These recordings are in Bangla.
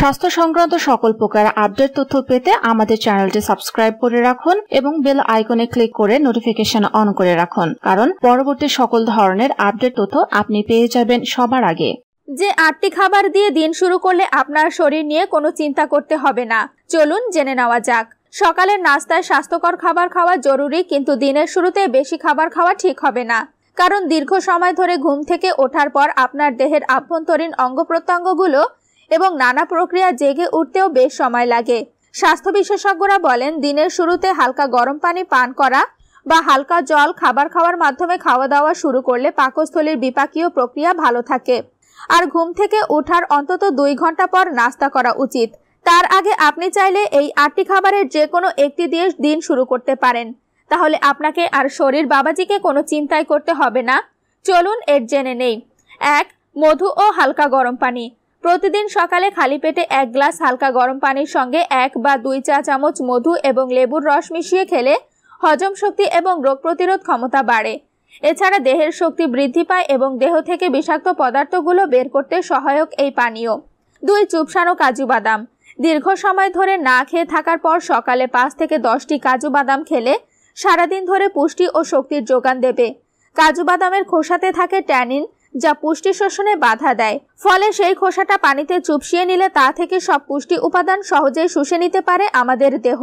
স্বাস্থ্য সংক্রান্ত সকল প্রকার আপডেট তথ্য পেতে আমাদের চ্যানেলটি সাবস্ক্রাইব করে রাখুন এবং বেল আইকনে ক্লিক করে নোটিফিকেশন অন করে রাখুন। কারণ পরবর্তী সকল ধরনের আপডেট তথ্য আপনি পেয়ে যাবেন সবার আগে। যে আটটি খাবার দিয়ে দিন শুরু করলে আপনার শরীর নিয়ে কোনো চিন্তা করতে হবে না। চলুন জেনে নেওয়া যাক। সকালের নাস্তায় স্বাস্থ্যকর খাবার খাওয়া জরুরি, কিন্তু দিনের শুরুতে বেশি খাবার খাওয়া ঠিক হবে না। কারণ দীর্ঘ সময় ধরে ঘুম থেকে ওঠার পর আপনার দেহের আভ্যন্তরীণ অঙ্গ প্রত্যঙ্গগুলো এবং নানা প্রক্রিয়া জেগে উঠতেও বেশ সময় লাগে। স্বাস্থ্য বিশেষজ্ঞরা বলেন, দিনের শুরুতে হালকা গরম পানি পান করা বা হালকা জল খাবার খাওয়ার মাধ্যমে খাওয়া দাওয়া শুরু করলে পাকস্থলীর বিপাকীয় প্রক্রিয়া ভালো থাকে। আর ঘুম থেকে ওঠার অন্তত দুই ঘণ্টা পর নাস্তা করা উচিত। তার আগে আপনি চাইলে এই আটটি খাবারের যে কোনো একটি দিয়ে দিন শুরু করতে পারেন। তাহলে আপনাকে আর শরীর বাবাজিকে কোনো চিন্তাই করতে হবে না। চলুন এর জেনে নেই। এক, মধু ও হালকা গরম পানি। প্রতিদিন সকালে খালি পেটে এক গ্লাস হালকা গরম পানির সঙ্গে এক বা দুই চা চামচ মধু এবং লেবুর রস মিশিয়ে খেলে হজম শক্তি এবং রোগ প্রতিরোধ ক্ষমতা বাড়ে। এছাড়া দেহের শক্তি বৃদ্ধি পায় এবং দেহ থেকে বিষাক্ত পদার্থগুলো বের করতে সহায়ক এই পানীয়। দুই, চুপসানো কাজু বাদাম। দীর্ঘ সময় ধরে না খেয়ে থাকার পর সকালে পাঁচ থেকে দশটি কাজু বাদাম খেলে সারাদিন ধরে পুষ্টি ও শক্তির যোগান দেবে। কাজু বাদামের খোসাতে থাকে ট্যানিন যা পুষ্টি শোষণে বাধা দেয়। ফলে সেই খোসাটা পানিতে চুপসিয়ে নিলে তা থেকে সব পুষ্টি উপাদান সহজেই শুষে নিতে পারে আমাদের দেহ।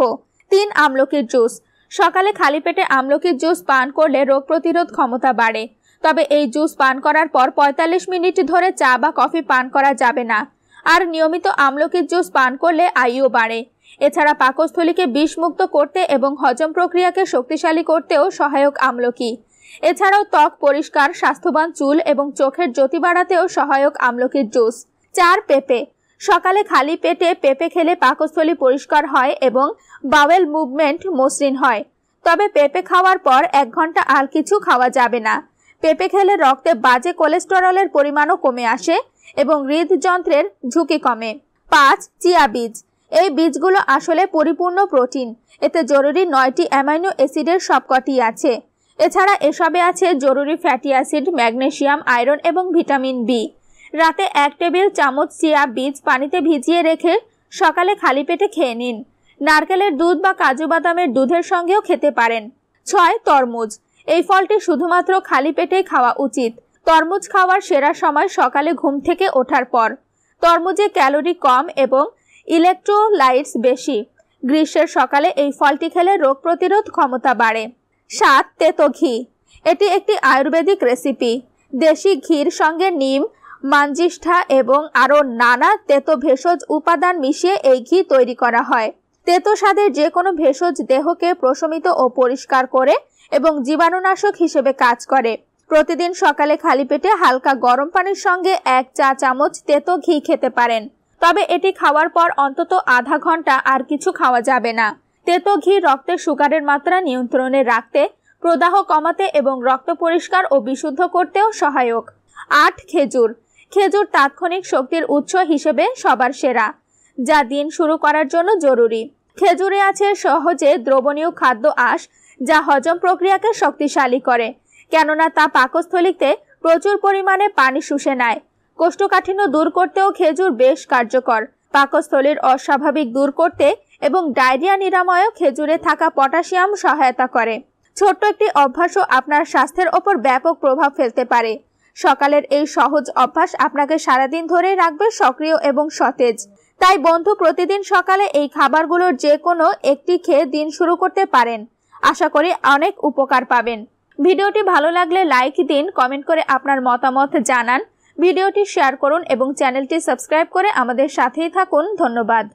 তিন আমলকির জুস। সকালে খালি পেটে আমলকির জুস পান করলে রোগ প্রতিরোধ ক্ষমতা বাড়ে। তবে এই জুস পান করার পর ৪৫ মিনিট ধরে চা বা কফি পান করা যাবে না। আর নিয়মিত আমলকির জুস পান করলে আয়ু বাড়ে। এছাড়া পাকস্থলীকে বিষমুক্ত করতে এবং হজম প্রক্রিয়াকে শক্তিশালী করতেও সহায়ক আমলকি। এছাড়াও ত্বক পরিষ্কার, স্বাস্থ্যবান চুল এবং চোখের জ্যোতি বাড়াতেও সহায়ক আমলকির জুস। চার, পেঁপে। সকালে খালি পেটে পেঁপে খেলে পাকস্থলী পরিষ্কার হয় এবং বাওয়েল মুভমেন্ট মসৃণ হয়। তবে পেঁপে খাওয়ার পর এক ঘণ্টা আর কিছু খাওয়া যাবে না। পেঁপে খেলে রক্তে বাজে কোলেস্টেরলের পরিমাণও কমে আসে এবং হৃদযন্ত্রের ঝুঁকি কমে। পাঁচ, চিয়া বীজ। এই বীজগুলো আসলে পরিপূর্ণ প্রোটিন। এতে জরুরি নয়টি অ্যামাইনো অ্যাসিডের সবকটি আছে। এছাড়া এসবে আছে জরুরি ফ্যাটি অ্যাসিড, ম্যাগনেশিয়াম, আয়রন এবং ভিটামিন বি। রাতে এক টেবিল চামচ চিয়া বীজ পানিতে ভিজিয়ে রেখে সকালে খালি পেটে খেয়ে নিন। নারকেলের দুধ বা কাজু বাদামের দুধের সঙ্গেও খেতে পারেন। ছয়, তরমুজ। এই ফলটি শুধুমাত্র খালি পেটেই খাওয়া উচিত। তরমুজ খাওয়ার সেরা সময় সকালে ঘুম থেকে ওঠার পর। তরমুজে ক্যালোরি কম এবং ইলেকট্রোলাইটস বেশি। গ্রীষ্মের সকালে এই ফলটি খেলে রোগ প্রতিরোধ ক্ষমতা বাড়ে। সাত তেতো ঘি। এটি একটি আয়ুর্বেদিক রেসিপি দেশি ঘির সঙ্গে নিম মাঞ্জিষ্ঠা এবং আরও নানা তেতো ভেষজ উপাদান মিশিয়ে এই ঘি তৈরি করা হয়। তেতো স্বাদের যে কোনো ভেষজ দেহকে প্রশমিত ও পরিষ্কার করে এবং জীবাণুনাশক হিসেবে কাজ করে। প্রতিদিন সকালে খালি পেটে হালকা গরম পানির সঙ্গে এক চা চামচ তেতো ঘি খেতে পারেন। তবে এটি খাওয়ার পর অন্তত আধা ঘণ্টা আর কিছু খাওয়া যাবে না। তেতো ঘি রক্তে সুগারের মাত্রা নিয়ন্ত্রণে রাখতে, প্রদাহ কমাতে এবং রক্ত পরিষ্কার ও বিশুদ্ধ করতেও সহায়ক। আট, খেজুর। খেজুর তাৎক্ষণিক শক্তির উৎস হিসেবে সবার সেরা, যা দিন শুরু করার জন্য জরুরি। খেজুরে আছে সহজে দ্রবণীয় খাদ্য আঁশ, যা হজম প্রক্রিয়াকে শক্তিশালী করে, কেননা তা পাকস্থলীতে প্রচুর পরিমাণে পানি শুষে নেয়। কোষ্ঠকাঠিন্য দূর করতেও খেজুর বেশ কার্যকর। পাকস্থলীর অস্বাভাবিক দূর করতে এবং ডায়রিয়া নিরাময়ও খেজুরে থাকা পটাশিয়াম সহায়তা করে। ছোট্ট একটি অভ্যাসও আপনার স্বাস্থ্যের ওপর ব্যাপক প্রভাব ফেলতে পারে। সকালের এই সহজ অভ্যাস আপনাকে সারাদিন ধরে রাখবে সক্রিয় এবং সতেজ। তাই বন্ধু, প্রতিদিন সকালে এই খাবারগুলোর যে কোনো একটি খেয়ে দিন শুরু করতে পারেন। আশা করি অনেক উপকার পাবেন। ভিডিওটি ভালো লাগলে লাইক দিন, কমেন্ট করে আপনার মতামত জানান। ভিডিওটি শেয়ার করুন এবং চ্যানেলটি সাবস্ক্রাইব করে আমাদের সাথেই থাকুন। ধন্যবাদ।